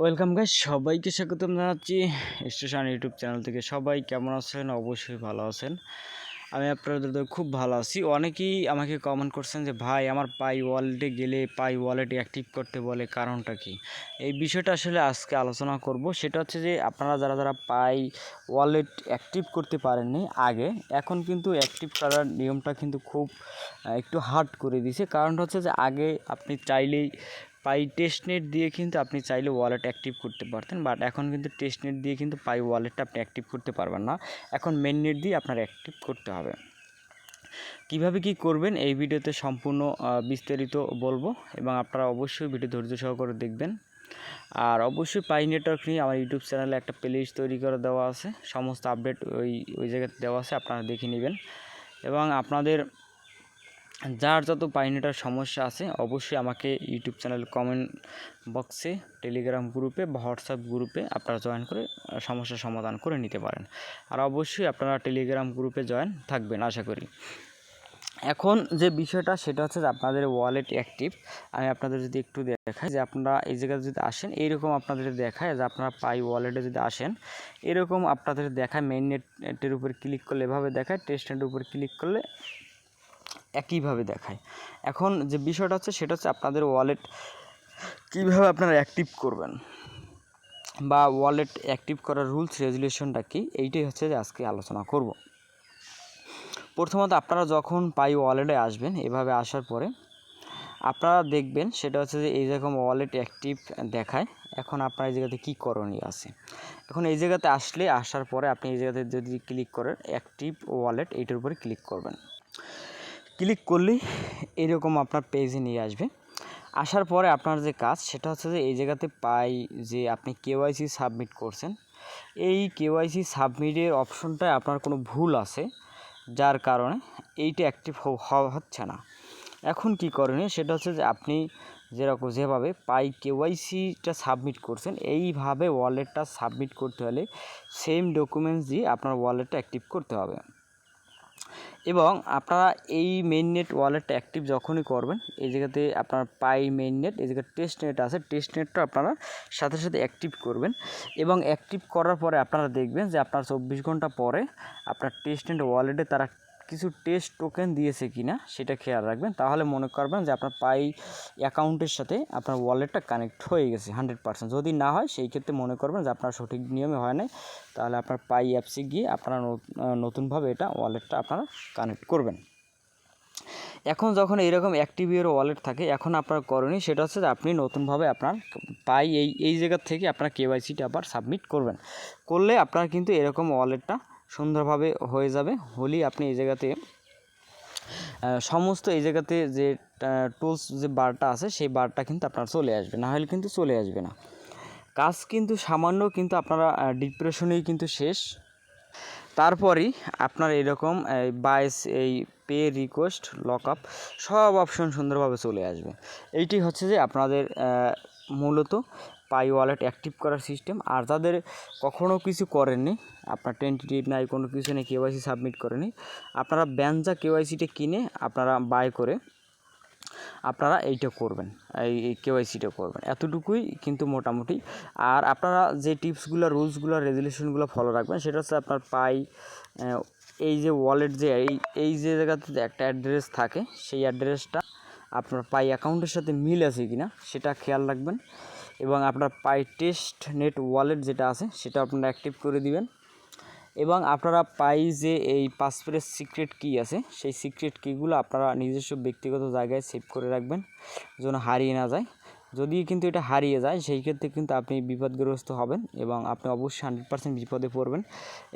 Welcome guys সবাইকে স্বাগতম জানাচ্ছি স্টেশন ইউটিউব চ্যানেল থেকে। সবাই কেমন আছেন? অবশ্যই ভালো আছেন। আমি আপনাদের খুব ভালো আছি। অনেকেই আমাকে কমেন্ট করছেন যে, ভাই, আমার পাই ওয়ালেটে গেলে পাই ওয়ালেটে অ্যাক্টিভ করতে বলে, কারণটা কি? এই বিষয়টা আসলে আজকে আলোচনা করব। সেটা হচ্ছে যে, আপনারা যারা যারা পাই ওয়ালেট অ্যাক্টিভ করতে পারেননি আগে, এখন কিন্তু অ্যাক্টিভ করার নিয়মটা কিন্তু খুব একটু হার্ড করে দিয়েছে। কারণটা হচ্ছে যে, আগে আপনি চাইলেই পাই টেস্টনেট দিয়ে কিন্তু আপনি চাইলে ওয়ালেট অ্যাক্টিভ করতে পারতেন বাট এখন কিন্তু টেস্টনেট দিয়ে কিন্তু পাই ওয়ালেটটা আপনি অ্যাক্টিভ করতে পারবেন না। এখন মেন নেট দিয়ে আপনার অ্যাক্টিভ করতে হবে। কীভাবে কি করবেন এই ভিডিওতে সম্পূর্ণ বিস্তারিত বলব এবং আপনারা অবশ্যই ভিডিও ধৈর্য সহকারে দেখবেন। আর অবশ্যই পাই নেটওয়ার্ক নিয়ে আমার ইউটিউব চ্যানেলে একটা প্লেলিস্ট তৈরি করে দেওয়া আছে। সমস্ত আপডেট ওই ওই জায়গাতে দেওয়া আছে, আপনারা দেখে নেবেন। এবং আপনাদের যার যত পাইনেটার সমস্যা আছে, অবশ্যই আমাকে ইউটিউব চ্যানেল কমেন্ট বক্সে, টেলিগ্রাম গ্রুপে বা হোয়াটসঅ্যাপ গ্রুপে আপনারা জয়েন করে সমস্যার সমাধান করে নিতে পারেন। আর অবশ্যই আপনারা টেলিগ্রাম গ্রুপে জয়েন থাকবেন, আশা করি। এখন যে বিষয়টা, সেটা হচ্ছে যে আপনাদের ওয়ালেট অ্যাক্টিভ আমি আপনাদের যদি একটু দেখাই, যে আপনারা এই জায়গায় যদি আসেন, এইরকম আপনাদের দেখায় যে আপনারা পাই ওয়ালেটে যদি আসেন, এরকম আপনাদের দেখায় মেইন নেটের উপর ক্লিক করলে, এভাবে দেখায় টেস্টের উপর ক্লিক করলে একইভাবে দেখায়। এখন যে বিষয়টা হচ্ছে সেটা হচ্ছে আপনাদের ওয়ালেট কীভাবে আপনারা অ্যাক্টিভ করবেন বা ওয়ালেট অ্যাক্টিভ করার রুলস রেজুলেশনটা কি, এইটাই হচ্ছে যে আজকে আলোচনা করব। প্রথমত আপনারা যখন পাই ওয়ালেটে আসবেন, এভাবে আসার পরে আপনারা দেখবেন সেটা হচ্ছে যে এই রকম ওয়ালেট অ্যাক্টিভ দেখায়, এখন আপনার এই জায়গাতে কী করণীয় আছে? এখন এই জায়গাতে আসলে আসার পরে আপনি এই জায়গাতে যদি ক্লিক করেন অ্যাক্টিভ ওয়ালেট এইটার উপরে ক্লিক করবেন। ক্লিক করলেই এরকম আপনার পেজে নিয়ে আসবে। আসার পরে আপনার যে কাজ, সেটা হচ্ছে যে এই জায়গাতে পাই যে আপনি কেওয়াইসি সাবমিট করছেন। এই কেওয়াইসি সাবমিটের অপশনটায় আপনার কোনো ভুল আছে, যার কারণে এইটা অ্যাক্টিভ হচ্ছে না। এখন কি করণীয়, সেটা হচ্ছে যে আপনি যেরকম, যেভাবে পাই কেওয়াইসিটা সাবমিট করছেন, এইভাবে ওয়ালেটটা সাবমিট করতে হলে সেম ডকুমেন্টস দিয়ে আপনার ওয়ালেটটা অ্যাক্টিভ করতে হবে। এবং আপনারা এই মেইন নেট ওয়ালেটটা অ্যাক্টিভ যখনই করবেন, এই জায়গাতে আপনার পাই মেইন নেট এই জায়গায় টেস্ট নেট আছে টেস্ট নেটটা আপনারা সাথে সাথে অ্যাক্টিভ করবেন এবং অ্যাক্টিভ করার পরে আপনারা দেখবেন যে আপনার চব্বিশ ঘণ্টা পরে আপনার টেস্ট নেট ওয়ালেটে তারা কিছু টেস্ট টোকেন দিয়েছে কি না সেটা খেয়াল রাখবেন। তাহলে মনে করবেন যে আপনার পাই অ্যাকাউন্টের সাথে আপনার ওয়ালেটটা কানেক্ট হয়ে গেছে হান্ড্রেড পার্সেন্ট যদি না হয়, সেই ক্ষেত্রে মনে করবেন যে আপনার সঠিক নিয়মে হয় নাই। তাহলে আপনার পাই অ্যাপসে গিয়ে আপনারা নতুনভাবে এটা ওয়ালেটটা আপনারা কানেক্ট করবেন। এখন যখন এরকম অ্যাক্টিভিওর ওয়ালেট থাকে, এখন আপনার করণীয় সেটা হচ্ছে যে আপনি নতুনভাবে আপনার পাই এই এই জায়গা থেকে আপনার কেওয়াইসিটা আবার সাবমিট করবেন। করলে আপনার কিন্তু এরকম ওয়ালেটটা সুন্দরভাবে হয়ে যাবে। হলেই আপনি এই জায়গাতে সমস্ত এই জায়গাতে যে টুলস যে বারটা আছে, সেই বারটা কিন্তু আপনার চলে আসবে। না হলে কিন্তু চলে আসবে না। কাজ কিন্তু সামান্য, কিন্তু আপনারা ডিপ্রেশনেই কিন্তু শেষ। তারপরেই আপনার এরকম বাইস এই পে রিকোয়েস্ট লক আপ সব অপশন সুন্দরভাবে চলে আসবে। এইটি হচ্ছে যে আপনাদের মূলত পাই ওয়ালেট অ্যাক্টিভ করার সিস্টেম, আর যাদের কখনও কিছু করেননি। আপনার টেন্টেটিভ নাই, কোনো কিছু নেই কেওয়াইসি সাবমিট করেনি। আপনারা ব্যানজা কেওয়াইসিটা কিনে আপনারা বাই করে আপনারা এইটা করবেন, এই কেওয়াইসিটা করবেন। এতটুকুই কিন্তু মোটামুটি। আর আপনারা যে টিপসগুলো, রুলসগুলো, রেজুলেশনগুলো ফলো রাখবেন, সেটা হচ্ছে আপনার পাই এই যে ওয়ালেট যে, এই এই যে জায়গাতে একটা অ্যাড্রেস থাকে, সেই অ্যাড্রেসটা আপনার পাই অ্যাকাউন্টের সাথে মিল আছে কি না সেটা খেয়াল রাখবেন। এবং আপনার পাই টেস্ট নেট ওয়ালেট যেটা আছে, সেটা আপনারা অ্যাক্টিভ করে দিবেন। এবং আপনারা পাই যে এই পাসপোর্টের সিক্রেট কি আছে, সেই সিক্রেট কিগুলো আপনারা নিজস্ব ব্যক্তিগত জায়গায় সেভ করে রাখবেন, যেন হারিয়ে না যায়। যদি কিন্তু এটা হারিয়ে যায়, সেই ক্ষেত্রে কিন্তু আপনি বিপদগ্রস্ত হবেন এবং আপনি অবশ্যই হান্ড্রেড পার্সেন্ট বিপদে পড়বেন।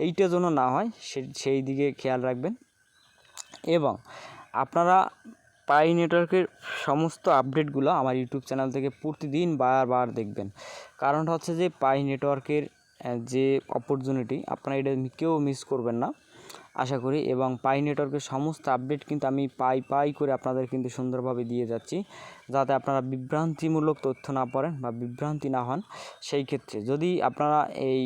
এইটা যেন না হয় সেই দিকে খেয়াল রাখবেন। এবং আপনারা পাই নেটওয়ার্কের সমস্ত আপডেটগুলো আমার ইউটিউব চ্যানেল থেকে প্রতিদিন বারবার দেখবেন। কারণটা হচ্ছে যে পাই নেটওয়ার্কের যে অপরচুনিটি আপনারা এটা কেউ মিস করবেন না, আশা করি। এবং পাই নেটওয়ার্কের সমস্ত আপডেট কিন্তু আমি পাই পাই করে আপনাদের কিন্তু সুন্দরভাবে দিয়ে যাচ্ছি, যাতে আপনারা বিভ্রান্তিমূলক তথ্য না পড়েন বা বিভ্রান্তি না হন। সেই ক্ষেত্রে যদি আপনারা এই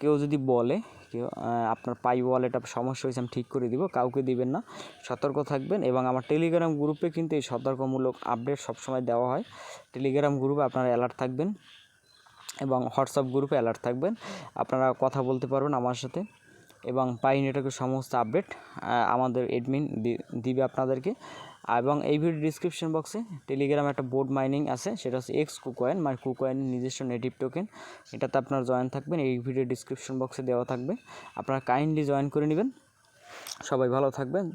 কেউ যদি বলে কেউ আপনার পাই ওয়ালেট সমস্যা হয়েছে, আমি ঠিক করে দিব, কাউকে দিবেন না। সতর্ক থাকবেন এবং আমার টেলিগ্রাম গ্রুপে কিন্তু এই সতর্কমূলক আপডেট সবসময় দেওয়া হয়। টেলিগ্রাম গ্রুপে আপনারা অ্যালার্ট থাকবেন এবং হোয়াটসঅ্যাপ গ্রুপে অ্যালার্ট থাকবেন। আপনারা কথা বলতে পারবেন আমার সাথে। এবং পাই নেটওয়ার্কের সমস্ত আপডেট আমাদের এডমিন দিবে আপনাদেরকে। এবং এই ভিডিও ডিসক্রিপশন বক্সে টেলিগ্রাম একটা বোর্ড মাইনিং আছে, সেটা হচ্ছে এক্স কুকয়েন মানে কুকয়েনের নিজস্ব নেটিভ টোকেন এটাতে আপনার জয়েন থাকবেন, এই ভিডিও ডিসক্রিপশন বক্সে দেওয়া থাকবে। আপনারা কাইন্ডলি জয়েন করে নেবেন। সবাই ভালো থাকবেন।